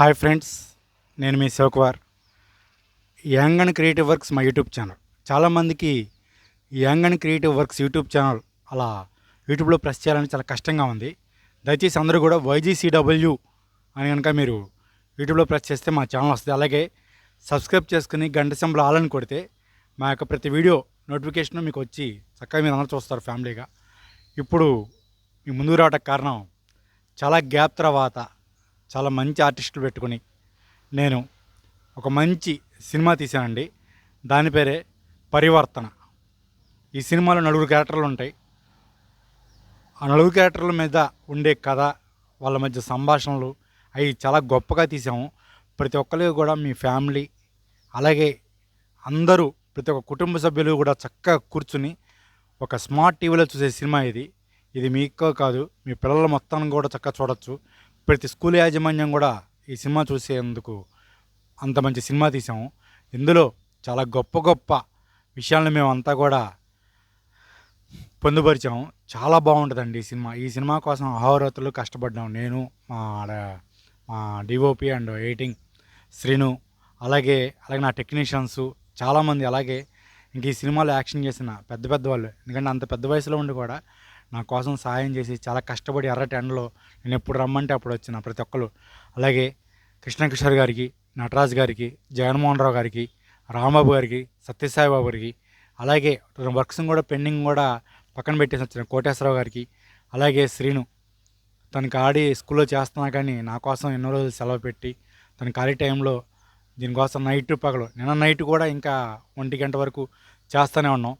Hi friends నేను మీ Shivakumar. Young and creative works మా YouTube channel. చాలామందికి young and creative works YouTube channel అలా యూట్యూబ్లో ప్రెస్ చేయాలని చాలా కష్టంగా ఉంది. దయచేసి అందరూ కూడా వైజీసీడబ్ల్యూ అని కనుక మీరు యూట్యూబ్లో ప్రెస్ చేస్తే మా ఛానల్ వస్తుంది. అలాగే సబ్స్క్రైబ్ చేసుకుని గంట సింబల్ ఆలని కొడితే మా యొక్క ప్రతి వీడియో నోటిఫికేషన్ మీకు వచ్చి చక్కగా మీరు అందరూ చూస్తారు ఫ్యామిలీగా. ఇప్పుడు మీ ముందుకు రావడానికి కారణం చాలా గ్యాప్ తర్వాత చాలా మంచి ఆర్టిస్టులు పెట్టుకుని నేను ఒక మంచి సినిమా తీశానండి. దాని పేరే పరివర్తన. ఈ సినిమాలో నలుగురు క్యారెక్టర్లు ఉంటాయి. ఆ నలుగురు క్యారెక్టర్ల మీద ఉండే కథ వాళ్ళ మధ్య సంభాషణలు అవి చాలా గొప్పగా తీసాము ప్రతి ఒక్కరికి కూడా మీ ఫ్యామిలీ అలాగే అందరూ ప్రతి ఒక్క కుటుంబ సభ్యులు కూడా చక్కగా కూర్చుని ఒక స్మార్ట్ టీవీలో చూసే సినిమా ఇది. ఇది మీకు కాదు మీ పిల్లల మొత్తాన్ని కూడా చక్కగా చూడొచ్చు. ప్రతి స్కూల్ యాజమాన్యం కూడా ఈ సినిమా చూసేందుకు అంత మంచి సినిమా తీసాము. ఇందులో చాలా గొప్ప గొప్ప విషయాలను మేమంతా కూడా పొందుపరిచాము. చాలా బాగుంటుందండి ఈ సినిమా. ఈ సినిమా కోసం అహోరాత్రులు కష్టపడ్డాం నేను మా మా డిఓపి అండ్ ఎయిటింగ్ శ్రీను అలాగే అలాగే నా టెక్నీషియన్స్ చాలామంది అలాగే ఇంక ఈ సినిమాలో యాక్షన్ చేసిన పెద్ద పెద్ద వాళ్ళు ఎందుకంటే అంత పెద్ద వయసులో ఉండి కూడా నా కోసం సహాయం చేసి చాలా కష్టపడి ఎర్రటి ఎండలో నేను ఎప్పుడు రమ్మంటే అప్పుడు వచ్చిన ప్రతి ఒక్కరు అలాగే కృష్ణకిషోర్ గారికి నటరాజ్ గారికి జగన్మోహన్ రావు గారికి రాంబాబు గారికి సత్యసాయిబాబు గారికి అలాగే వర్క్స్ కూడా పెండింగ్ కూడా పక్కన పెట్టేసి వచ్చిన కోటేశ్వరరావు గారికి అలాగే శ్రీను తనకి ఆడి స్కూల్లో చేస్తున్నా కానీ నా కోసం ఎన్నో రోజులు సెలవు పెట్టి తన ఖాళీ టైంలో దీనికోసం నైట్ పగలు నిన్న నైట్ కూడా ఇంకా ఒంటి గంట వరకు చేస్తూనే ఉన్నాం.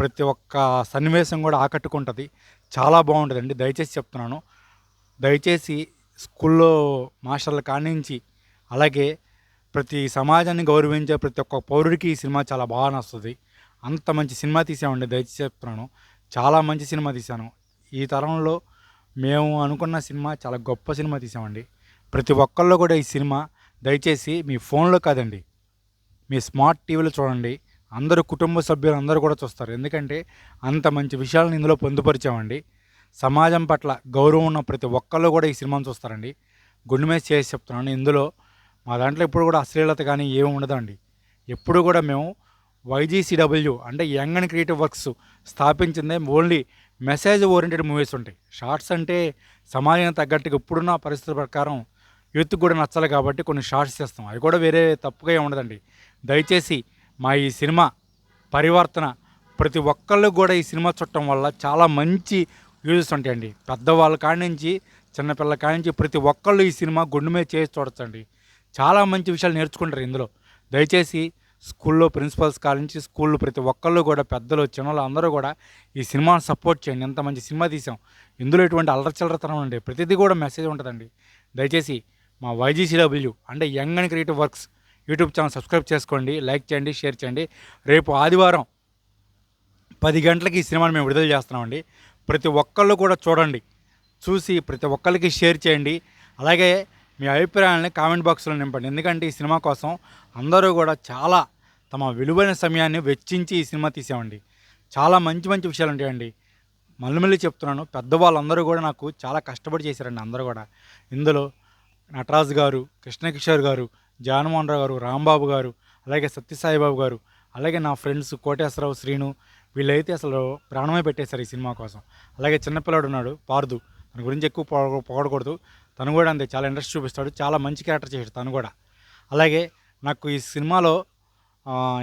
ప్రతి ఒక్క సన్నివేశం కూడా ఆకట్టుకుంటుంది. చాలా బాగుంటుందండి. దయచేసి చెప్తున్నాను. దయచేసి స్కూల్లో మాస్టర్ల కానించి అలాగే ప్రతి సమాజాన్ని గౌరవించే ప్రతి ఒక్క పౌరుడికి ఈ సినిమా చాలా బాగా నస్తుంది అంత మంచి సినిమా తీసామండి. దయచేసి చెప్తున్నాను. చాలా మంచి సినిమా తీశాను. ఈ తరంలో మేము అనుకున్న సినిమా చాలా గొప్ప సినిమా తీసామండి. ప్రతి ఒక్కళ్ళు కూడా ఈ సినిమా దయచేసి మీ ఫోన్లో కాదండి. మీ స్మార్ట్ టీవీలో చూడండి. అందరూ కుటుంబ సభ్యులు అందరూ కూడా చూస్తారు. ఎందుకంటే అంత మంచి విషయాలను ఇందులో పొందుపరిచామండి. సమాజం పట్ల గౌరవం ఉన్న ప్రతి ఒక్కళ్ళు కూడా ఈ సినిమాను చూస్తారండి. గుండె మీద చేసి చెప్తున్నాను. ఇందులో మా దాంట్లో ఎప్పుడు కూడా అశ్లీలత కానీ ఏమి ఉండదండి. ఎప్పుడు కూడా మేము వైజీసీడబ్ల్యూ అంటే యంగ్ అండ్ క్రియేటివ్ వర్క్స్ స్థాపించిందే ఓన్లీ మెసేజ్ ఓరియంటెడ్ మూవీస్ ఉంటాయి. షార్ట్స్ అంటే సమాజానికి తగ్గట్టుగా ఇప్పుడున్న పరిస్థితుల ప్రకారం యూత్ కూడా నచ్చాలి కాబట్టి కొన్ని షార్ట్స్ చేస్తాం. అవి కూడా వేరే తప్పుగా ఉండదండి. దయచేసి మా ఈ సినిమా పరివర్తన ప్రతి ఒక్కళ్ళు కూడా ఈ సినిమా చూడటం వల్ల చాలా మంచి యూజెస్ ఉంటాయండి. పెద్దవాళ్ళ కాడి నుంచి చిన్నపిల్లల కాడి నుంచి ప్రతి ఒక్కళ్ళు ఈ సినిమా గుండె మీద చేసి చూడొచ్చండి. చాలా మంచి విషయాలు నేర్చుకుంటారు ఇందులో. దయచేసి స్కూల్లో ప్రిన్సిపల్స్ కాడి నుంచి స్కూల్లో ప్రతి ఒక్కళ్ళు కూడా పెద్దలు చిన్నలు అందరూ కూడా ఈ సినిమాను సపోర్ట్ చేయండి. ఎంత మంచి సినిమా తీసాం. ఇందులో ఎటువంటి అల్లరచిల్లరతనం ఉండే ప్రతిదీ కూడా మెసేజ్ ఉంటుందండి. దయచేసి మా వైజీసీడబ్ల్యూ అంటే young and creative works YouTube channel subscribe చేసుకోండి లైక్ చేయండి షేర్ చేయండి. రేపు ఆదివారం పది గంటలకి ఈ సినిమాని మేము విడుదల చేస్తున్నామండి. ప్రతి ఒక్కళ్ళు కూడా చూడండి. చూసి ప్రతి ఒక్కరికి షేర్ చేయండి. అలాగే మీ అభిప్రాయాలని కామెంట్ బాక్స్లో నింపండి. ఎందుకంటే ఈ సినిమా కోసం అందరూ కూడా చాలా తమ విలువైన సమయాన్ని వెచ్చించి ఈ సినిమా తీసామండి. చాలా మంచి మంచి విషయాలు ఉంటాయండి. మళ్ళీ మళ్ళీ చెప్తున్నాను పెద్దవాళ్ళందరూ కూడా నాకు చాలా కష్టపడి చేశారండి అందరూ కూడా. ఇందులో నటరాజు గారు కృష్ణకిషోర్ గారు జగన్మోహన్ రావు గారు రాంబాబు గారు అలాగే సత్యసాయిబాబు గారు అలాగే నా ఫ్రెండ్స్ కోటేశ్వరరావు శ్రీను వీళ్ళైతే అసలు ప్రాణమే పెట్టేశారు ఈ సినిమా కోసం. అలాగే చిన్నపిల్లాడు ఉన్నాడు పార్దు. తన గురించి ఎక్కువ పొగడకూడదు. తను కూడా అంతే చాలా ఇంట్రెస్ట్ చూపిస్తాడు. చాలా మంచి క్యారెక్టర్ చేశాడు తను కూడా. అలాగే నాకు ఈ సినిమాలో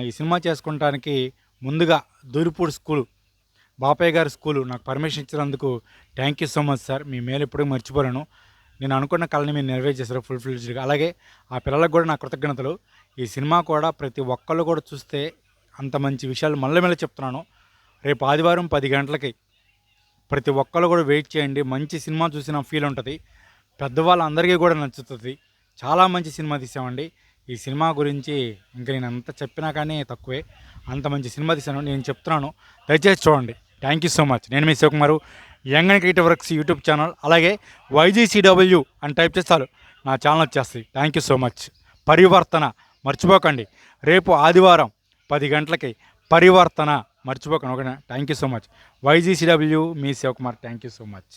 ఈ సినిమా చేసుకోవడానికి ముందుగా దూరిపూడి స్కూలు బాపయ్య గారి స్కూలు నాకు పర్మిషన్ ఇచ్చినందుకు thank you so much sir. మీ మేలు ఎప్పుడూ మర్చిపోలేను. నేను అనుకున్న కళని మీరు నెరవేర్చేశారు ఫుల్ ఫ్లిజ్డ్గా అలాగే ఆ పిల్లలకు కూడా నా కృతజ్ఞతలు. ఈ సినిమా కూడా ప్రతి ఒక్కళ్ళు కూడా చూస్తే అంత మంచి విషయాలు మళ్ళీ మళ్ళీ చెప్తున్నాను. రేపు ఆదివారం పది గంటలకి ప్రతి ఒక్కళ్ళు కూడా వెయిట్ చేయండి. మంచి సినిమా చూసిన ఫీల్ ఉంటుంది. పెద్దవాళ్ళందరికీ కూడా నచ్చుతుంది. చాలా మంచి సినిమా తీసామండి. ఈ సినిమా గురించి ఇంకా నేను ఎంత చెప్పినా కానీ తక్కువే. అంత మంచి సినిమా తీశాను నేను చెప్తున్నాను. దయచేసి చూడండి. థ్యాంక్ యూ సో మచ్ నేను మీ Shivakumar. Young and creative works YouTube channel అలాగే వైజీసీడబ్ల్యూ అని టైప్ చేస్తారు నా ఛానల్ వచ్చేస్తుంది. థ్యాంక్ యూ సో మచ్ పరివర్తన మర్చిపోకండి. రేపు ఆదివారం పది గంటలకి పరివర్తన మర్చిపోకండి. ఓకేనా? Thank you so much YGCW me Shivakumar. Thank you so much